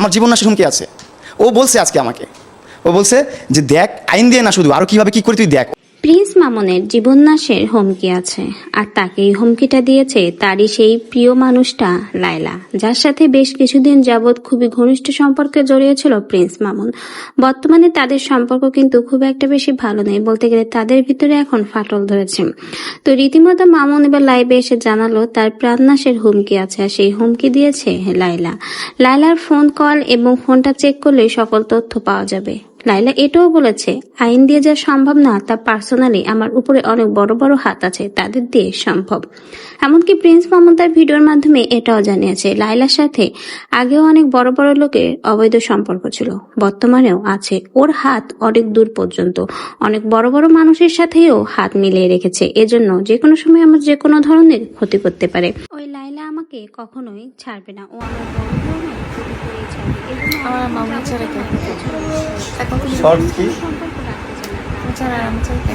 আমার জীবন নাশের হুমকি আছে। ও বলছে আজকে আমাকে। ও বলছে যে, দেখ, আইন দিয়ে না শুধু আরও কীভাবে কী করে তুই দেখ। প্রিন্স মামনের জীবননাশের হুমকি আছে, আর তাকে এই হুমকিটা দিয়েছে তারই সেই প্রিয় মানুষটা লায়লা, যার সাথে বেশ কিছুদিন যাবৎ খুবই ঘনিষ্ঠ সম্পর্কে জড়িয়েছিল প্রিন্স মামুন। বর্তমানে তাদের সম্পর্ক কিন্তু খুব একটা বেশি ভালো নেই, বলতে গেলে তাদের ভিতরে এখন ফাটল ধরেছে। তো রীতিমতো মামুন এবার লাইভে এসে জানালো তার প্রাণনাশের হুমকি আছে, আর সেই হুমকি দিয়েছে লাইলা লাইলার ফোন কল এবং ফোনটা চেক করলে সকল তথ্য পাওয়া যাবে। লাইলা এটাও বলেছে আইন দিয়ে যা সম্ভব না তা পার্সোনালি আমার উপরে অনেক বড় বড় হাত আছে তাদের দিয়ে সম্ভব। এমনকি প্রিন্স মামুন তার ভিডিওর মাধ্যমে এটাও জানিয়েছে লাইলার সাথে আগেও অনেক বড় বড় লোকের অবৈধ সম্পর্ক ছিল বর্তমানেও আছে ওর হাত অনেক দূর পর্যন্ত। অনেক বড় বড় মানুষের সাথেও হাত মিলিয়ে রেখেছে এজন্য যে কোনো সময় আমার যে কোনো ধরনের ক্ষতি করতে পারে। ওই লাইলা আমাকে কখনোই ছাড়বে না ও আমার বড় ধরনের ক্ষতি করেই ছাড়বে আমার মামা ছাড়া কি?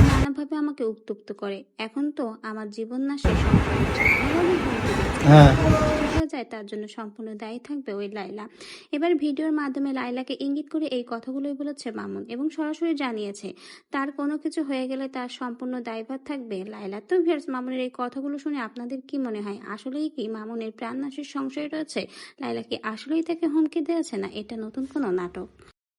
নানাভাবে আমাকে উত্তপ্ত করে। এখন তো আমার জীবন না শেষ। হ্যাঁ যায় তার জন্য সম্পূর্ণ দায়ী থাকবে ওই লাইলা এবার ভিডিওর মাধ্যমে লাইলাকে ইঙ্গিত করে এই কথাগুলোই বলেছে মামুন এবং সরাসরি জানিয়েছে তার কোনো কিছু হয়ে গেলে তার সম্পূর্ণ দায়ভার থাকবে লাইলা তো ভিউয়ার্স মামুনের এই কথাগুলো শুনে আপনাদের কি মনে হয়? আসলেই কি মামুনের প্রাণনাশের সংশয় রয়েছে? লাইলা কি আসলেই তাকে হুমকি দিয়েছে না? এটা নতুন কোনো নাটক।